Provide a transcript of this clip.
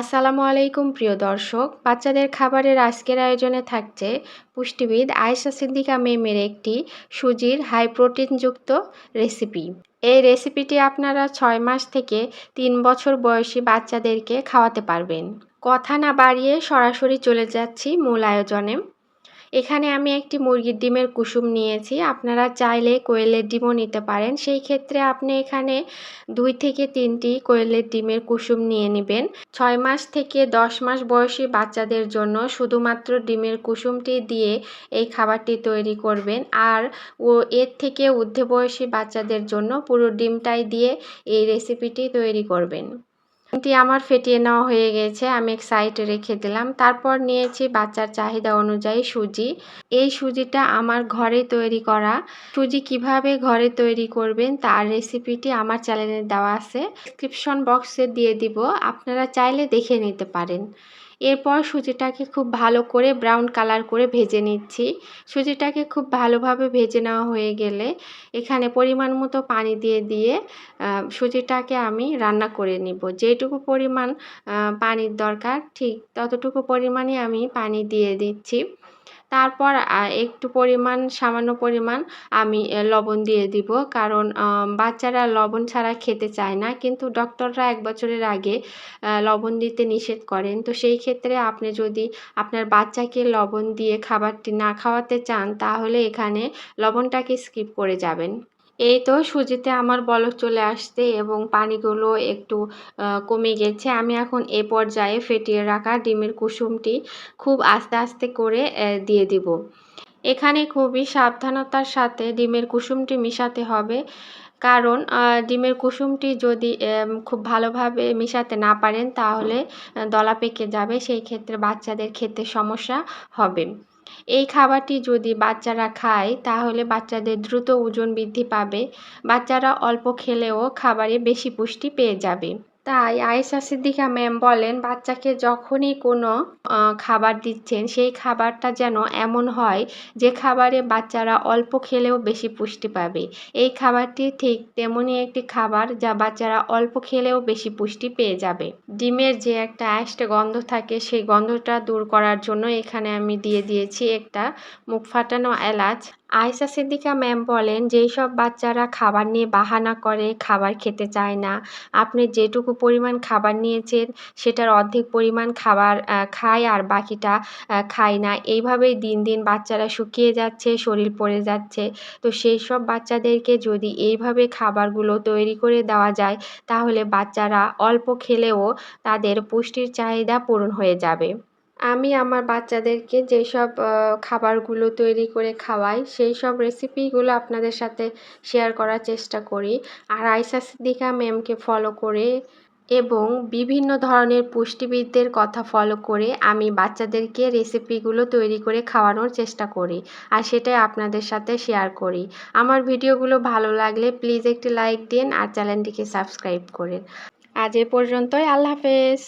আসসালামু আলাইকুম, প্রিয় দর্শক। বাচ্চাদের খাবারের আজকের আয়োজনে থাকছে পুষ্টিবিদ আয়েশা সিদ্দিকা মেমের একটি সুজির হাই প্রোটিনযুক্ত রেসিপি। এই রেসিপিটি আপনারা ছয় মাস থেকে তিন বছর বয়সী বাচ্চাদেরকে খাওয়াতে পারবেন। কথা না বাড়িয়ে সরাসরি চলে যাচ্ছি মূল আয়োজনে। এখানে আমি একটি মুরগির ডিমের কুসুম নিয়েছি। আপনারা চাইলে কোয়েলের ডিমও নিতে পারেন। সেই ক্ষেত্রে আপনি এখানে দুই থেকে তিনটি কোয়েলের ডিমের কুসুম নিয়ে নেবেন। ছয় মাস থেকে দশ মাস বয়সী বাচ্চাদের জন্য শুধুমাত্র ডিমের কুসুমটি দিয়ে এই খাবারটি তৈরি করবেন। আর ও এর থেকে ঊর্ধ্বে বয়সী বাচ্চাদের জন্য পুরো ডিমটাই দিয়ে এই রেসিপিটি তৈরি করবেন। ডিমটি আমার ফেটিয়ে নেওয়া হয়ে গেছে, আমি এক সাইডে রেখে দিলাম। তারপর নিয়েছি বাচ্চার চাহিদা অনুযায়ী সুজি। এই সুজিটা আমার ঘরে তৈরি করা। সুজি কীভাবে ঘরে তৈরি করবেন তার রেসিপিটি আমার চ্যানেলে দেওয়া আছে। ডিসক্রিপশন বক্সে দিয়ে দিব। আপনারা চাইলে দেখে নিতে পারেন। এরপর সুজিটাকে খুব ভালো করে ব্রাউন কালার করে ভেজে নিচ্ছি। সুজিটাকে খুব ভালোভাবে ভেজে নেওয়া হয়ে গেলে এখানে পরিমাণ মতো পানি দিয়ে দিয়ে সুজিটাকে আমি রান্না করে নিব। যেটুকু পরিমাণ পানির দরকার, ঠিক ততটুকু পরিমাণে আমি পানি দিয়ে দিচ্ছি। তারপর একটু পরিমাণ, সামান্য পরিমাণ আমি লবণ দিয়ে দিব। কারণ বাচ্চারা লবণ ছাড়া খেতে চায় না। কিন্তু ডক্টররা এক বছরের আগে লবণ দিতে নিষেধ করেন। তো সেই ক্ষেত্রে আপনি যদি আপনার বাচ্চাকে লবণ দিয়ে খাবারটি না খাওয়াতে চান, তাহলে এখানে লবণটাকে স্কিপ করে যাবেন। এই তো সুজিতে আমার বলক চলে আসছে এবং পানিগুলো একটু কমে গেছে। আমি এখন এ পর্যায়ে ফেটিয়ে রাখা ডিমের কুসুমটি খুব আস্তে আস্তে করে দিয়ে দিব। এখানে খুবই সাবধানতার সাথে ডিমের কুসুমটি মিশাতে হবে। কারণ ডিমের কুসুমটি যদি খুব ভালোভাবে মিশাতে না পারেন তাহলে দলা পেকে যাবে। সেই ক্ষেত্রে বাচ্চাদের খেতে সমস্যা হবে। এই খাবারটি যদি বাচ্চারা খায়, তাহলে বাচ্চাদের দ্রুত ওজন বৃদ্ধি পাবে। বাচ্চারা অল্প খেলেও খাবারে বেশি পুষ্টি পেয়ে যাবে। তাই আয়েশা সিদ্দিকা ম্যাম বলেন, বাচ্চাকে যখনই কোনো খাবার দিচ্ছেন, সেই খাবারটা যেন এমন হয় যে খাবারে বাচ্চারা অল্প খেলেও বেশি পুষ্টি পাবে। এই খাবারটি ঠিক তেমনই একটি খাবার যা বাচ্চারা অল্প খেলেও বেশি পুষ্টি পেয়ে যাবে। ডিমের যে একটা অ্যাস্ট গন্ধ থাকে, সেই গন্ধটা দূর করার জন্য এখানে আমি দিয়ে দিয়েছি একটা মুখ ফাটানো এলাচ। আয়েশা সিদ্দিকা ম্যাম বলেন, যেই সব বাচ্চারা খাবার নিয়ে বাহানা করে, খাবার খেতে চায় না, আপনি যেটুকু পরিমাণ খাবার নিয়েছেন, সেটার অর্ধেক পরিমাণ খাবার খায় আর বাকিটা খায় না। এইভাবেই দিন দিন বাচ্চারা শুকিয়ে যাচ্ছে, শরীর পড়ে যাচ্ছে। তো সেই সব বাচ্চাদেরকে যদি এইভাবে খাবারগুলো তৈরি করে দেওয়া যায়, তাহলে বাচ্চারা অল্প খেলেও তাদের পুষ্টির চাহিদা পূরণ হয়ে যাবে। আমি আমার বাচ্চাদেরকে যেসব খাবারগুলো তৈরি করে খাওয়াই সেই সব রেসিপিগুলো আপনাদের সাথে শেয়ার করার চেষ্টা করি। আর আয়সা সিদ্দিকা ম্যামকে ফলো করে এবং বিভিন্ন ধরনের পুষ্টিবিদদের কথা ফলো করে আমি বাচ্চাদেরকে রেসিপিগুলো তৈরি করে খাওয়ানোর চেষ্টা করি আর সেটাই আপনাদের সাথে শেয়ার করি। আমার ভিডিওগুলো ভালো লাগলে প্লিজ একটি লাইক দিন আর চ্যানেলটিকে সাবস্ক্রাইব করেন। আজ এ পর্যন্তই, আল্লাহ হাফেজ।